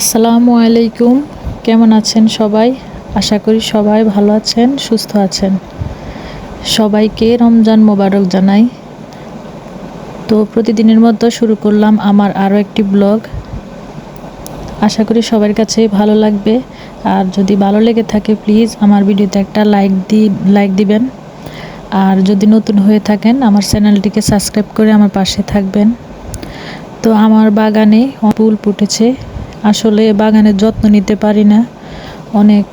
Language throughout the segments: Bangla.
আসসালামু আলাইকুম। কেমন আছেন সবাই? আশা করি সবাই ভালো আছেন, সুস্থ আছেন। সবাইকে রমজান মোবারক জানাই। তো প্রতিদিনের মতো শুরু করলাম আমার আরও একটি ব্লগ। আশা করি সবার কাছে ভালো লাগবে। আর যদি ভালো লেগে থাকে, প্লিজ আমার ভিডিওতে একটা লাইক দি, লাইক দিবেন। আর যদি নতুন হয়ে থাকেন, আমার চ্যানেলটিকে সাবস্ক্রাইব করে আমার পাশে থাকবেন। তো আমার বাগানে ফুল ফুটেছে। আসলে বাগানের যত্ন নিতে পারি না। অনেক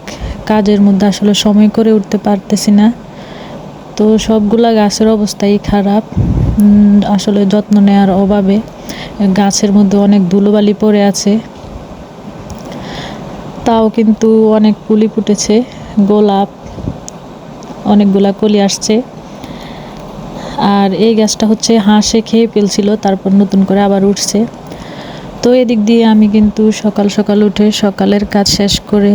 কাজের মধ্যে আসলে সময় করে উঠতে পারতেছি না। তো সবগুলা গাছের অবস্থাই খারাপ। আসলে যত্ন নেওয়ার অভাবে গাছের মধ্যে অনেক ধুলোবালি পড়ে আছে। তাও কিন্তু অনেক কুলি ফুটেছে, গোলাপ, অনেকগুলা কলি আসছে। আর এই গাছটা হচ্ছে হাঁসে খেয়ে ফেলছিল, তারপর নতুন করে আবার উঠছে। তো এদিক দিয়ে আমি কিন্তু সকাল সকাল উঠে সকালের কাজ শেষ করে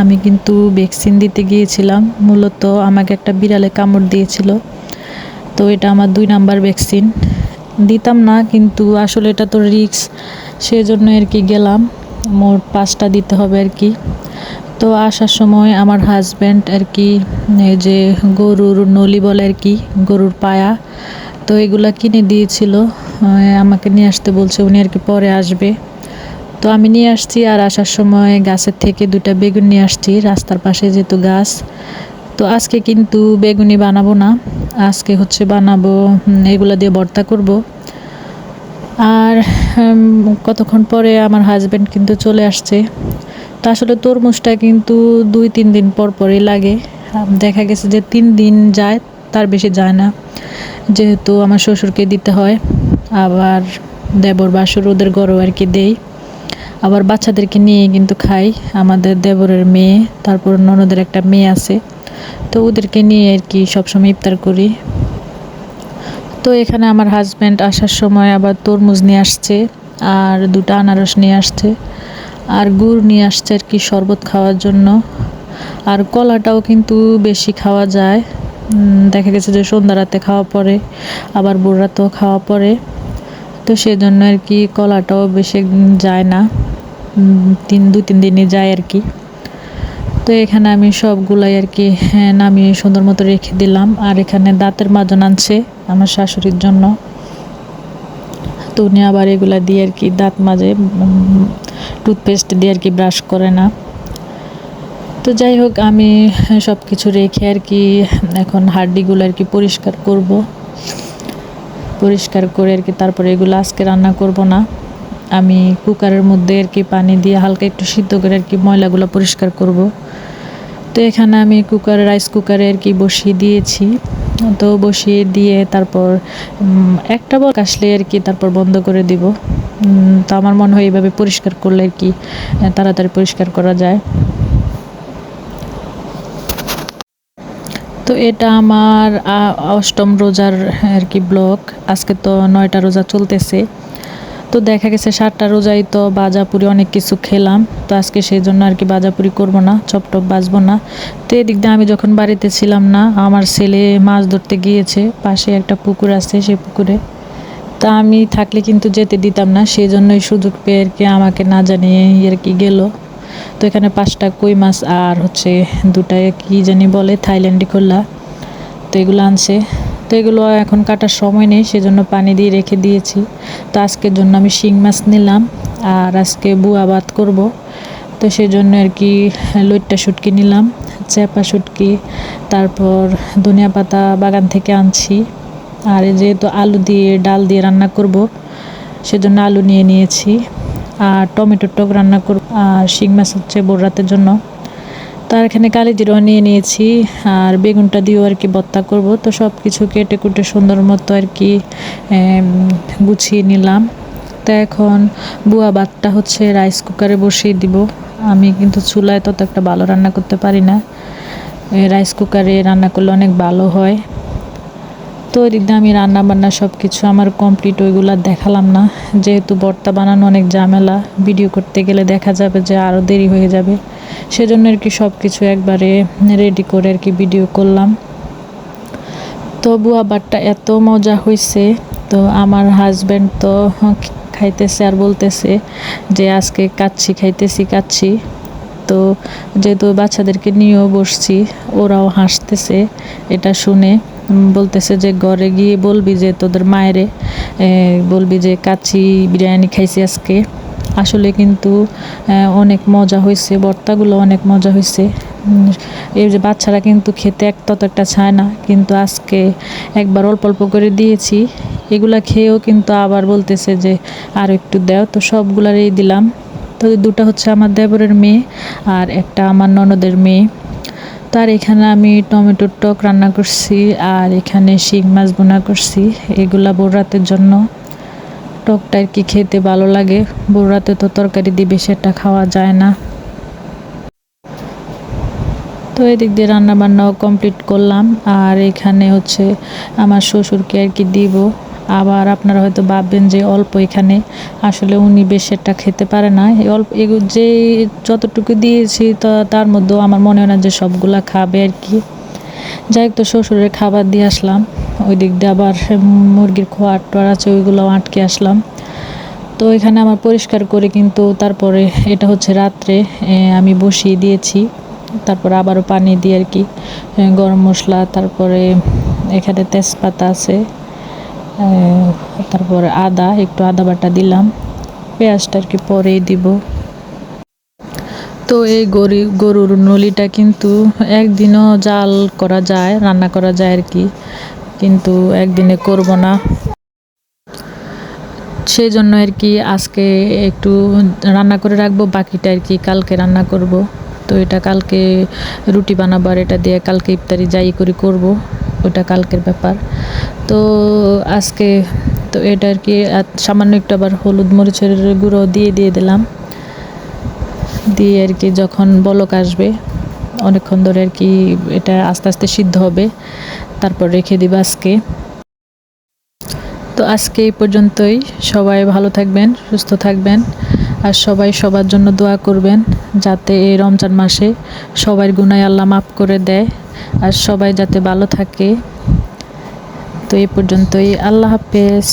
আমি কিন্তু ভ্যাকসিন দিতে গিয়েছিলাম। মূলত আমাকে একটা বিড়ালে কামড় দিয়েছিল। তো এটা আমার দুই নাম্বার ভ্যাকসিন। দিতাম না, কিন্তু আসলে এটা তো রিক্স সেজন্য আর কি গেলাম। মোট পাঁচটা দিতে হবে আর কি। তো আসার সময় আমার হাজব্যান্ড আর কি যে গরুর নলি বলে আর কি, গরুর পায়া, তো এগুলা কিনে দিয়েছিল। আমাকে নিয়ে আসতে বলছে, উনি আর কি পরে আসবে। তো আমি নিয়ে আসছি আর আসার সময় গাছের থেকে দুটা বেগুন নিয়ে আসছি, রাস্তার পাশে যেহেতু গাছ। তো আজকে কিন্তু বেগুনি বানাবো না, আজকে হচ্ছে বানাবো এগুলো দিয়ে ভর্তা করব। আর কতক্ষণ পরে আমার হাজব্যান্ড কিন্তু চলে আসছে। তো আসলে তরমুজটা কিন্তু দুই, তিন দিন পর পরই লাগে। দেখা গেছে যে তিন দিন যায়, তার বেশি যায় না। যেহেতু আমার শ্বশুরকে দিতে হয়, আবার দেবর বাসুর ওদের গরু আর কি দেই। আবার বাচ্চাদেরকে নিয়ে কিন্তু খাই। আমাদের দেবরের মেয়ে, তারপর ননদের একটা মেয়ে আছে। তো ওদেরকে নিয়ে আর কি সবসময় ইফতার করি। তো এখানে আমার হাজব্যান্ড আসার সময় আবার তরমুজ নিয়ে আসছে, আর দুটো আনারস নিয়ে আসছে। আর গুড় নিয়ে আসছে আর কি শরবত খাওয়ার জন্য। আর কলাটাও কিন্তু বেশি খাওয়া যায়। দেখা গেছে যে সন্ধ্যা রাতে খাওয়া পরে আবার ভোর রাতেও খাওয়া পরে। তো সেজন্য আর কি কলাটাও বেশি যায় না। তিন দু তিন দিনই যায় আর কি। তো এখানে আমি সবগুলাই আর কি হ্যাঁ, নামিয়ে সুন্দর মতো রেখে দিলাম। আর এখানে দাঁতের মাজন আনছে আমার শাশুড়ির জন্য। তো উনি আবার এগুলা দিয়ে আর কি দাঁত মাজে টুথপেস্ট দিয়ে আর কি ব্রাশ করে না। তো যাই হোক, আমি সব কিছু রেখে আর কি এখন হাড্ডিগুলো আর কি পরিষ্কার করব। পরিষ্কার করে আর কি তারপরে এগুলো আজকে রান্না করব না। আমি কুকারের মধ্যে আর কি পানি দিয়ে হালকা একটু সিদ্ধ করে আর কি ময়লাগুলো পরিষ্কার করব। তো এখানে আমি কুকার, রাইস কুকারে আর কি বসিয়ে দিয়েছি। তো বসিয়ে দিয়ে তারপর একটা বক আসলে আর কি তারপর বন্ধ করে দিব। তো আমার মনে হয় এইভাবে পরিষ্কার করলে আর কি তাড়াতাড়ি পরিষ্কার করা যায়। তো এটা আমার অষ্টম রোজার আর কি ব্লক। আজকে তো নয়টা রোজা চলতেছে। তো দেখা গেছে সাতটা রোজায় তো বাজাপুরি অনেক কিছু খেলাম। তো আজকে সেই জন্য আর কি বাজাপুরি করব না, চপ টপ বাজবো না। তো এদিক দিয়ে আমি যখন বাড়িতে ছিলাম না, আমার ছেলে মাছ ধরতে গিয়েছে, পাশে একটা পুকুর আছে সেই পুকুরে। তা আমি থাকলে কিন্তু যেতে দিতাম না, সেই জন্যই সুযোগ পেয়ে আর কি আমাকে না জানিয়ে আর কি গেল। তো এখানে পাঁচটা কই মাছ আর হচ্ছে দুটায় কি জানি বলে, থাইল্যান্ডি খোল্লা তো এগুলো আনছে। তো এগুলো এখন কাটার সময় নেই, সেজন্য পানি দিয়ে রেখে দিয়েছি। তো আজকের জন্য আমি শিং মাছ নিলাম আর আজকে বুয়া ভাত করব। তো সেই জন্য আর কি লইট্টা শুটকি নিলাম চেপা শুটকি, তারপর ধনিয়া পাতা বাগান থেকে আনছি। আর যেহেতু আলু দিয়ে ডাল দিয়ে রান্না করব, সেজন্য আলু নিয়ে নিয়েছি। আর টমেটোর টক রান্না করব, আর শিং মাছ হচ্ছে বোর রাতের জন্য। তার এখানে কালি জিরাও নিয়ে নিয়েছি, আর বেগুনটা দিয়েও আর কি ভর্তা করব। তো সব কিছু কেটে কুটে সুন্দর মতো আর কি গুছিয়ে নিলাম। তো এখন বুয়া ভাতটা হচ্ছে রাইস কুকারে বসিয়ে দিব। আমি কিন্তু চুলায় তত একটা ভালো রান্না করতে পারি না। রাইস কুকারে রান্না করলে অনেক ভালো হয়। তো ওই দিক দিয়ে আমি রান্না বান্না সব কিছু আমার কমপ্লিট, ওইগুলো দেখালাম না। যেহেতু বর্তা বানানো অনেক ঝামেলা, ভিডিও করতে গেলে দেখা যাবে যে আরও দেরি হয়ে যাবে। সেজন্য আর কি সব কিছু একবারে রেডি করে আর কি ভিডিও করলাম। তবু আবারটা এত মজা হয়েছে তো আমার হাজব্যান্ড তো খাইতেছে আর বলতেছে যে আজকে কাচ্ছি, খাইতেছি কাচ্ছি। তো যেহেতু বাচ্চাদেরকে নিয়েও বসছি, ওরাও হাসতেছে, এটা শুনে। বলতেছে যে ঘরে গিয়ে বলবি যে তোদের মায়েরে বলবি যে কাচ্ছি বিরিয়ানি খাইছি আজকে। আসলে কিন্তু অনেক মজা হয়েছে ভর্তাগুলো অনেক মজা হয়েছে এই যে বাচ্চারা কিন্তু খেতে এক তত একটা চায় না, কিন্তু আজকে একবার অল্প অল্প করে দিয়েছি। এগুলা খেয়েও কিন্তু আবার বলতেছে যে, আর একটু দাও। তো সবগুলারই দিলাম। তো দুটো হচ্ছে আমার দেবরের মেয়ে আর একটা আমার ননদের মেয়ে। তার এখানে আমি টমেটোর টক রান্না করছি আর এখানে শিং মাছ বোনা করছি। এগুলা বোর রাতের জন্য। টকটা আর কি খেতে ভালো লাগে। বোর রাতে তো তরকারি দিবে সেটা খাওয়া যায় না। তো এদিক দিয়ে রান্না বান্নাও কমপ্লিট করলাম। আর এখানে হচ্ছে আমার শ্বশুরকে আর কি দিব। আবার আপনারা হয়তো ভাববেন যে অল্প এখানে। আসলে উনি বেশ একটা খেতে পারে না। অল্প যে যতটুকু দিয়েছি তো তার মধ্যেও আমার মনে হয় না যে সবগুলা খাবে আর কি। যাই তো শ্বশুরের খাবার দিয়ে আসলাম। ওই দিক দিয়ে আবার মুরগির খোয়ার টোয়ার আছে ওইগুলোও আটকে আসলাম। তো এখানে আমার পরিষ্কার করে কিন্তু তারপরে এটা হচ্ছে রাত্রে আমি বসিয়ে দিয়েছি। তারপরে আবারও পানি দিয়ে আর কি গরম মশলা, তারপরে এখানে তেজপাতা আছে তারপরে আদা, একটু আদা বাটা দিলাম, পেঁয়াজটা আর কি পরেই দিব। তো এই গরি, গরুর নলিটা কিন্তু একদিনও জাল করা যায়, রান্না করা যায় আর কি। কিন্তু একদিনে করব না। সেই জন্য আর কি আজকে একটু রান্না করে রাখব, বাকিটা আর কি কালকে রান্না করব। তো এটা কালকে রুটি বানাবো আর এটা দিয়ে কালকে ইফতারি যাই করি করব, ওটা কালকের ব্যাপার। তো আজকে তো এটা আর কি সামান্য একটু আবার হলুদ মরিচের গুঁড়ো দিয়ে দিয়ে দিলাম। দিয়ে আর কি যখন বলক আসবে, অনেকক্ষণ ধরে আর কি এটা আস্তে আস্তে সিদ্ধ হবে। তারপর রেখে দিব আজকে। তো আজকে এই পর্যন্তই। সবাই ভালো থাকবেন, সুস্থ থাকবেন, আর সবাই সবার জন্য দোয়া করবেন যাতে এই রমজান মাসে সবার গুনায় আল্লাহ মাফ করে দেয় আর সবাই যাতে ভালো থাকে। তো এই পর্যন্তই। আল্লাহ হাফেজ।